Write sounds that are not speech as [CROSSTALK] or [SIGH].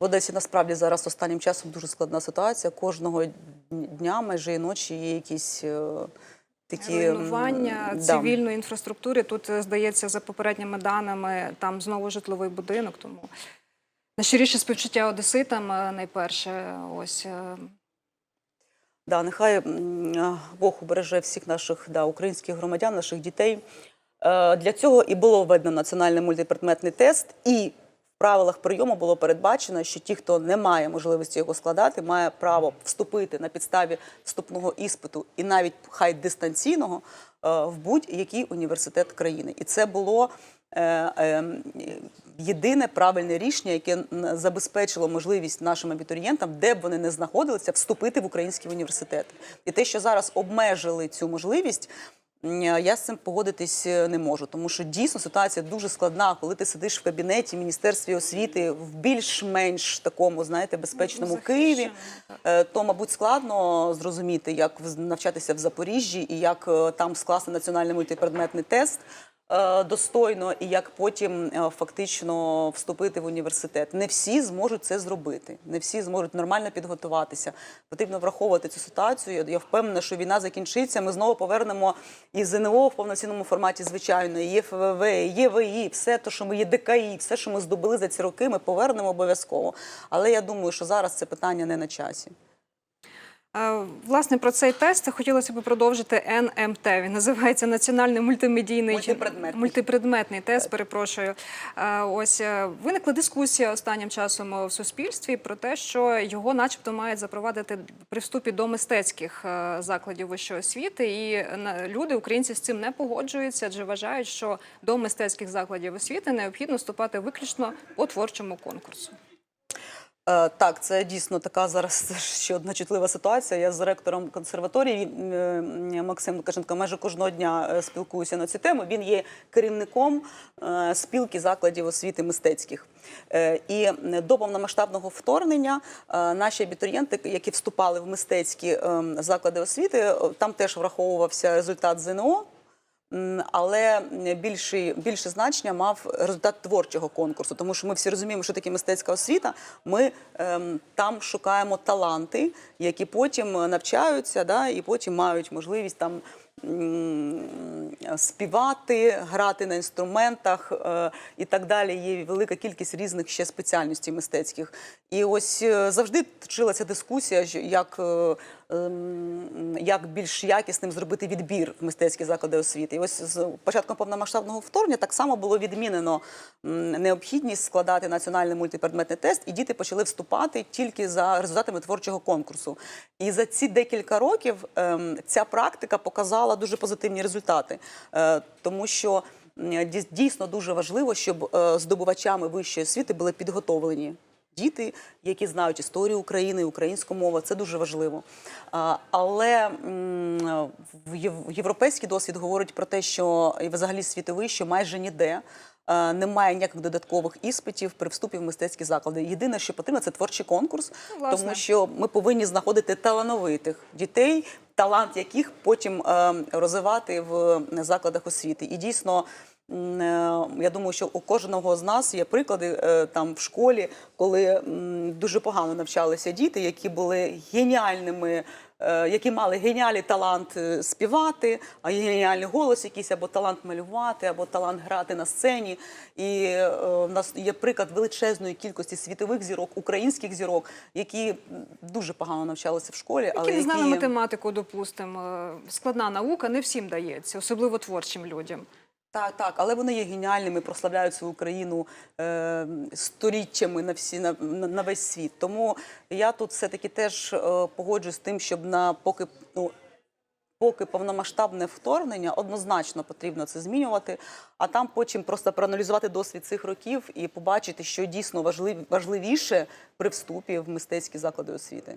В Одесі насправді зараз останнім часом дуже складна ситуація. Кожного дня, майже і ночі, є якісь е, такі Руйнування да. цивільної інфраструктури. Тут, е, здається, за попередніми даними, там знову житловий будинок. Тому найщиріше співчуття одеситам е, найперше. Ось Да, нехай Бог убереже всіх наших да, українських громадян, наших дітей. Для цього і було введено національний мультипредметний тест, і правилах прийому було передбачено, що ті, хто не має можливості його складати, має право вступити на підставі вступного іспиту і навіть хай дистанційного е, в будь-який університет країни. І це було е, е, єдине правильне рішення, яке забезпечило можливість нашим абітурієнтам, де б вони не знаходилися, вступити в українські університети. І те, що зараз обмежили цю можливість. М, Я з цим погодитись е, не можу, тому що дійсно ситуація дуже складна, коли ти сидиш в кабінеті в міністерстві освіти в більш-менш такому, знаєте, безпечному Києві. Е, то, мабуть, складно зрозуміти, як навчатися в Запоріжжі і як е, там скласти національний мультипредметний тест. е, достойно, і як потім е, фактично вступити в університет. Не всі зможуть це зробити, не всі зможуть нормально підготуватися. Потрібно враховувати цю ситуацію. Я- впевнена, що війна закінчиться. Ми знову повернемо і ЗНО в повноцінному форматі, звичайно, і ЄФВВ, і ЄВІ, все те, що ми є ДКІ, все, що ми здобули за ці роки, ми повернемо обов'язково. Але я думаю, що зараз це питання не на часі. Власне, про цей тест хотілося б продовжити НМТ. Він називається Національний мультимедійний Мультипредметний. мультипредметний тест. Перепрошую. Ось е, виникла дискусія останнім часом в суспільстві про те, що його, начебто, мають запровадити при вступі до мистецьких е, закладів вищої освіти. І люди, українці, з цим не погоджуються, адже вважають, що до мистецьких закладів освіти необхідно вступати виключно по творчому конкурсу. Е, Так, це дійсно така зараз [LAUGHS] ще одна чутлива ситуація. Я з ректором консерваторії е, Максим Лукашенко майже кожного дня е, спілкуюся на цю тему. Він є керівником спілки закладів освіти мистецьких. І до повномасштабного вторгнення наші абітурієнти, які вступали в мистецькі е, заклади освіти, там теж враховувався результат ЗНО. Але більше, більше значення мав результат творчого конкурсу, тому що ми всі розуміємо, що таке мистецька освіта. Ми ем, там шукаємо таланти, які потім навчаються, да, і потім мають можливість там. Співати, грати на інструментах е, і так далі. Є велика кількість різних ще спеціальностей мистецьких. І ось е, завжди точилася дискусія, як, е, ем, як більш якісним зробити відбір в мистецькі заклади освіти. І ось з початком повномасштабного вторгнення так само було відмінено необхідність складати національний мультипредметний тест, і діти почали вступати тільки за результатами творчого конкурсу. І за ці декілька років ем, ця практика показала дуже позитивні результати, Е, тому що дійсно дуже важливо, щоб е, здобувачами вищої освіти були підготовлені діти, які знають історію України, українську мову. Це дуже важливо. Але в європейський досвід говорить про те, що і взагалі світовий, що майже ніде. Е, Немає ніяких додаткових іспитів при вступі в мистецькі заклади. Єдине, що потрібно, це творчий конкурс, Ну, тому що ми повинні знаходити талановитих дітей, талант яких потім е, розвивати в закладах освіти. І дійсно. Е, Я думаю, що у кожного з нас є приклади е, там в школі, коли дуже погано навчалися діти, які були геніальними, е, які мали геніальний талант співати, а геніальний голос якийсь, або талант малювати, або талант грати на сцені. І е, в нас є приклад величезної кількості світових зірок, українських зірок, які дуже погано навчалися в школі, але Які не знали які... математику, допустимо. Складна наука не всім дається, особливо творчим людям. Так, так, але вони є геніальними, прославляють свою країну е, сторіччями на всі на, на, весь світ. Тому я тут все-таки теж е, погоджуюсь з тим, щоб на поки ну. Поки повномасштабне вторгнення, однозначно потрібно це змінювати. А там потім просто проаналізувати досвід цих років і побачити, що дійсно важлив, важливіше при вступі в мистецькі заклади освіти.